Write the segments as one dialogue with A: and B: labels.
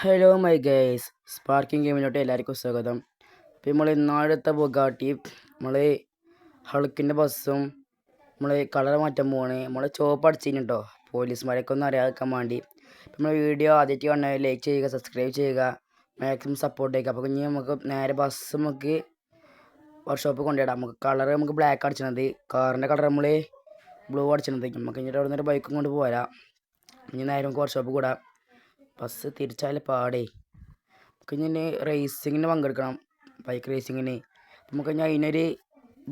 A: Hello my guys sparking ഗെയിമിലോട്ട് എല്ലാവർക്കും സ്വാഗതം. ഇപ്പം നമ്മൾ ഇന്നാഴത്തെ ബുഗാട്ടി നമ്മൾ ഹൾക്കിന്റെ ബസ്സും നമ്മൾ കളർ മാറ്റാൻ പോവാണ്. നമ്മളെ ചോപ്പ് അടിച്ചിന് കേട്ടോ പോലീസുമാരൊക്കെ ഒന്നും അറിയാക്കാൻ വേണ്ടി നമ്മൾ വീഡിയോ ആദ്യമായിട്ട് കണ്ടാൽ ലൈക്ക് ചെയ്യുക സബ്സ്ക്രൈബ് ചെയ്യുക മാക്സിമം സപ്പോർട്ട് ചെയ്യുക. അപ്പോൾ ഇനി നമുക്ക് നേരെ ബസ് നമുക്ക് വർക്ക്ഷോപ്പ് കൊണ്ടുപോയിടാം നമുക്ക് കളർ നമുക്ക് ബ്ലാക്ക് അടിച്ചത് കാറിന്റെ കളർ നമ്മൾ ബ്ലൂ അടിച്ചത് നമുക്ക് ഇനി അവിടെ നിന്നൊരു ബൈക്കും കൊണ്ട് പോരാം. ഇനി നേരെ നമുക്ക് വർക്ക്ഷോപ്പ് കൂടാം. ബസ് തിരിച്ചാൽ പാടേ. നമുക്ക് ഞാൻ റേസിങ്ങിന് പങ്കെടുക്കണം. ബൈക്ക് റേസിങ്ങിന് നമുക്ക് ഞാൻ അതിനൊരു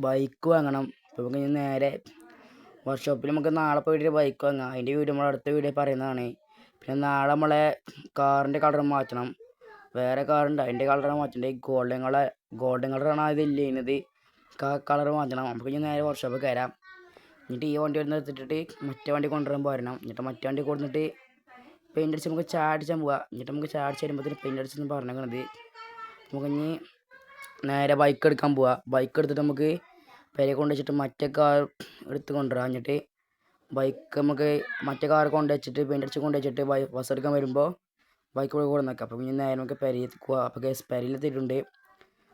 A: ബൈക്ക് വാങ്ങണം. നമുക്ക് ഞാൻ നേരെ വർക്ക്ഷോപ്പിൽ നമുക്ക് നാളെ പോയിട്ട് ബൈക്ക് വാങ്ങാം. അതിന്റെ വീഡിയോ നമ്മൾ അടുത്ത വീഡിയോ പറയുന്നതാണ്. പിന്നെ നാളെ നമ്മളെ കാറിന്റെ കളർ മാറ്റണം. വേറെ കാറുണ്ട് അതിന്റെ കളർ മാറ്റണ്ടേ ഗോൾഡൻ കളർ ഗോൾഡൻ കളറാണ് അത് ഇല്ലുന്നത് കളർ മാറ്റണം. നമുക്ക് ഞാൻ നേരെ വർക്ക്ഷോപ്പിൽ കയറാം. എന്നിട്ട് ഈ വണ്ടി വരുന്ന എടുത്തിട്ട് മറ്റേ വണ്ടി കൊണ്ടുവരാൻ പോരണം. എന്നിട്ട് മറ്റേ വണ്ടി കൊടുത്തിട്ട് പെയിന്റ് അടിച്ച് നമുക്ക് ചാടിച്ചാൻ പോവാം. എന്നിട്ട് നമുക്ക് ചാടിച്ച് വരുമ്പോഴത്തേന് പെയിന്റ് അടിച്ചെന്ന് പറഞ്ഞേക്കണത് നമുക്ക് ഇനി നേരെ ബൈക്ക് എടുക്കാൻ പോവാം. ബൈക്ക് എടുത്തിട്ട് നമുക്ക് പെരെ കൊണ്ട് വെച്ചിട്ട് മറ്റേ കാർ എടുത്ത് കൊണ്ടുവരാം. എന്നിട്ട് ബൈക്ക് നമുക്ക് മറ്റേ കാർ കൊണ്ട് വെച്ചിട്ട് പെയിന്റ് അടിച്ച് കൊണ്ട് വെച്ചിട്ട് ബൈ ബസ് എടുക്കാൻ വരുമ്പോൾ ബൈക്ക് കൂടെ കൂടെ നിൽക്കാം അപ്പോൾ ഇനി നേരെ നമുക്ക് പെരയിൽ എത്തിക്കുക അപ്പോൾ കേസ് പെരയിലെത്തിയിട്ടുണ്ട്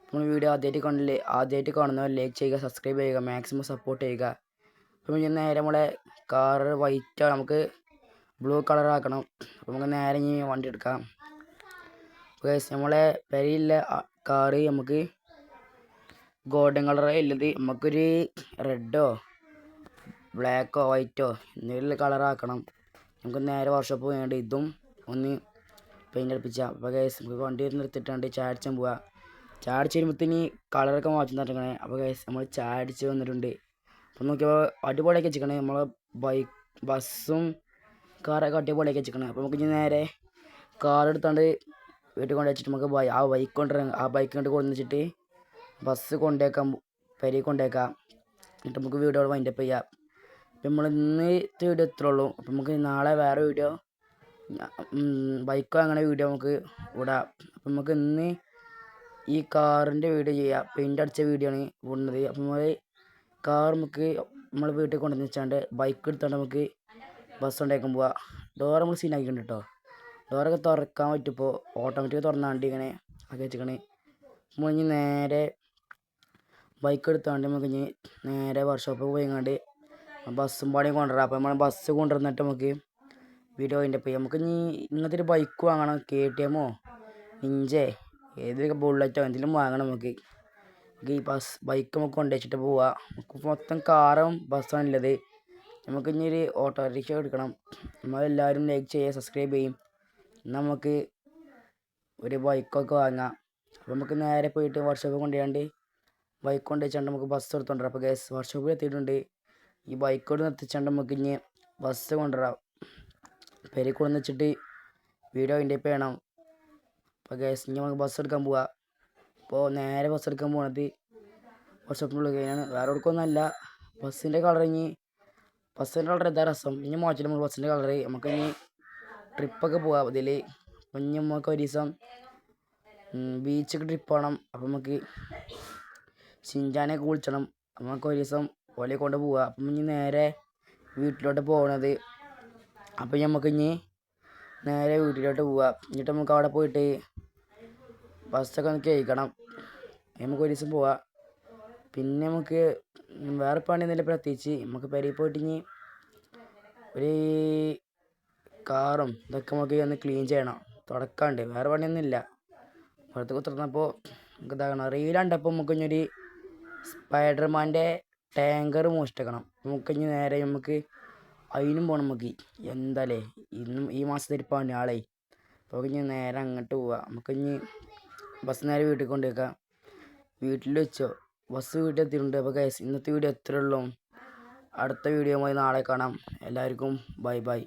A: നമ്മൾ വീഡിയോ ആദ്യമായിട്ട് കണ്ടില്ലേ? ആദ്യമായിട്ട് കാണുന്നവർ ലൈക്ക് ചെയ്യുക സബ്സ്ക്രൈബ് ചെയ്യുക മാക്സിമം സപ്പോർട്ട് ചെയ്യുക. അപ്പോൾ ഇനി നേരെ നമ്മളെ കാർ വൈറ്റാണ് നമുക്ക് ബ്ലൂ കളർ ആക്കണം അപ്പോൾ നമുക്ക് നേരെ ഇനി വണ്ടി എടുക്കാം. ഗൈസ് നമ്മളെ പെരയില്ല കാറ് നമുക്ക് ഗോൾഡൻ കളറേ ഉള്ളത് നമുക്കൊരു റെഡോ ബ്ലാക്കോ വൈറ്റോ എന്തെങ്കിലും കളറാക്കണം നമുക്ക് നേരെ വർഷോപ്പ് വേണ്ട ഇതും ഒന്ന് പെയിന്റ് അടുപ്പിച്ചാൽ അപ്പോൾ ഗൈസ് നമുക്ക് വണ്ടി നിർത്തിയിട്ടാണ്ട് ചാടിച്ചാൻ പോവാ. ചാടിച്ച് വരുമ്പോഴത്തേന് കളറൊക്കെ മാറ്റി നടക്കണേ അപ്പോൾ ഗൈസ് നമ്മൾ ചാടിച്ച് വന്നിട്ടുണ്ട്. അപ്പോൾ നോക്കിയപ്പോൾ അടിപൊളിയൊക്കെ വെച്ചിരിക്കണേ. നമ്മളെ ബൈക്ക് ബസ്സും കാറൊക്കെ അടിപൊളിയൊക്കെ വെച്ചിരിക്കണം. അപ്പോൾ നമുക്ക് ഇനി നേരെ കാർ എടുത്താണ്ട് വീട്ടിൽ കൊണ്ട് വെച്ചിട്ട് നമുക്ക് ആ ബൈക്ക് കൊണ്ടുവരാം ആ ബൈക്ക് കൊണ്ട് കൊണ്ടു വെച്ചിട്ട് ബസ് കൊണ്ടേക്കാം പെരി കൊണ്ടേക്കാം എന്നിട്ട് നമുക്ക് വീഡിയോ വൈൻഡപ്പ് ചെയ്യാം. അപ്പം നമ്മൾ ഇന്നത്തെ വീഡിയോ ഇത്രേ ഉള്ളൂ. അപ്പം നമുക്ക് നാളെ വേറെ വീഡിയോ ബൈക്കോ അങ്ങനെ വീഡിയോ നമുക്ക് വിടാം. അപ്പം നമുക്ക് ഇന്ന് ഈ കാറിന്റെ വീഡിയോ ചെയ്യാം. പെയിന്റ് അടിച്ച വീഡിയോ ആണ് വിടുന്നത് അപ്പം നമ്മൾ കാർ നമുക്ക് നമ്മൾ വീട്ടിൽ കൊണ്ടുവന്ന് വെച്ചാണ്ട് ബൈക്ക് എടുത്താണ്ട് നമുക്ക് ബസ് കൊണ്ടേക്കാൻ പോവുക ഡോർ നമ്മൾ സീനാക്കിയിട്ടുണ്ട് കേട്ടോ ഡോറൊക്കെ തുറക്കാൻ പറ്റിപ്പോൾ ഓട്ടോമാറ്റിക് തുറന്നാണ്ട് ഇങ്ങനെ ആക്കി വെച്ചിക്കണേ നമ്മൾ ഇനി നേരെ ബൈക്ക് എടുത്താണ്ട് നമുക്ക് ഇനി നേരെ വർക്ക്ഷോപ്പിൽ പോയിങ്ങാണ്ട് ബസ്സും പാടിയും കൊണ്ടുവരാം. അപ്പോൾ നമ്മൾ ബസ് കൊണ്ടുവന്നിട്ട് നമുക്ക് വീഡിയോ അതിന്റെ പോയി നമുക്ക് ഇനി ഇങ്ങനത്തെ ഒരു ബൈക്ക് വാങ്ങണം. കെ ടി എമ്മോ ഇഞ്ചേ ഏതൊക്കെ ബുള്ളറ്റോ എന്തെങ്കിലും വാങ്ങണം നമുക്ക്. നമുക്ക് ഈ ബസ് ബൈക്ക് നമുക്ക് കൊണ്ടുവച്ചിട്ട് പോവാം. നമുക്ക് മൊത്തം കാറും ബസ്സാണ് ഉള്ളത്. നമുക്ക് ഇനി ഒരു ഓട്ടോറിക്ഷ എടുക്കണം. നമ്മളെല്ലാവരും ലൈക്ക് ചെയ്യുക സബ്സ്ക്രൈബ് ചെയ്യും. നമുക്ക് ഒരു ബൈക്കൊക്കെ വാങ്ങാം. അപ്പോൾ നമുക്ക് നേരെ പോയിട്ട് വർക്ക്ഷോപ്പ് കൊണ്ടുപോയാണ്ട് ബൈക്ക് കൊണ്ട് വെച്ചാണ്ട് നമുക്ക് ബസ് എടുത്തോണ്ട് അപ്പോൾ ഗ്യാസ് വർക്ക്ഷോപ്പിൽ എത്തിയിട്ടുണ്ട്. ഈ ബൈക്കോട് നിർത്തിച്ചാണ്ട് നമുക്ക് ഇനി ബസ് കൊണ്ടുവരാം. പെരി കൊണ്ടു വെച്ചിട്ട് വീഡിയോ അതിന്റെ വേണം അപ്പോൾ ഗ്യാസ് ഇനി നമുക്ക് ബസ് എടുക്കാൻ പോവാം. അപ്പോൾ നേരെ ബസ് എടുക്കാൻ പോണത് വർക്ക്ഷോപ്പിനുള്ളിൽ കഴിഞ്ഞാണ് വേറെ എടുക്കൊന്നുമല്ല ബസ്സിന്റെ കളർ ഇനി ബസ്സിന്റെ കളർ എന്താ രസം. ഇനി മാറ്റില്ല നമ്മൾ ബസ്സിന്റെ കളർ നമുക്ക് ഇനി ട്രിപ്പൊക്കെ പോകാം ഇതിൽ കുഞ്ഞു നമുക്ക് ഒരു ദിവസം ബീച്ചൊക്കെ ട്രിപ്പ് പോകണം അപ്പം നമുക്ക് ഷിൻജാനെയൊക്കെ വിളിച്ചണം. നമുക്ക് ഒരു ദിവസം ഓലെ കൊണ്ട് പോവാം. അപ്പം ഇനി നേരെ വീട്ടിലോട്ട് പോകണത് അപ്പം നമുക്ക് ഇനി നേരെ വീട്ടിലോട്ട് പോവാം. എന്നിട്ട് നമുക്ക് അവിടെ പോയിട്ട് ബസ്സൊക്കെ ഒന്ന് കഴിക്കണം നമുക്ക് ഒരു ദിവസം പോവാം. പിന്നെ നമുക്ക് വേറെ പണിയൊന്നുമില്ല പ്രത്യേകിച്ച് നമുക്ക് പെരയിൽ പോയിട്ട് ഇനി ഒരു കാറും ഇതൊക്കെ നമുക്ക് ഒന്ന് ക്ലീൻ ചെയ്യണം. തുടക്കാണ്ട് വേറെ പണിയൊന്നുമില്ല. പുറത്ത് കുത്തിറന്നപ്പോൾ നമുക്ക് ഇതാകണം റീലാണ്ടപ്പോൾ നമുക്ക് ഇനി ഒരു സ്പൈഡർമാന്റെ ടാങ്കർ മോഷ്ടിക്കണം. നമുക്ക് ഇനി നേരെ നമുക്ക് അതിനും പോകണം നമുക്ക്. എന്താലേ ഇന്നും ഈ മാസത്തെ ഒരു ആളെ. അപ്പോൾ ഇനി നേരെ അങ്ങോട്ട് പോവാം. നമുക്ക് ഇനി ബസ് നേരെ വീട്ടിൽ കൊണ്ടുവയ്ക്കാം വീട്ടിൽ വെച്ചോ. ബസ് വീട്ടിൽ എത്തിയിട്ടുണ്ട്. അപ്പോൾ ഗൈസ് ഇന്നത്തെ വീഡിയോ എത്രയുള്ളൂ അടുത്ത വീഡിയോ നാളെ കാണാം. എല്ലാവർക്കും ബൈ ബൈ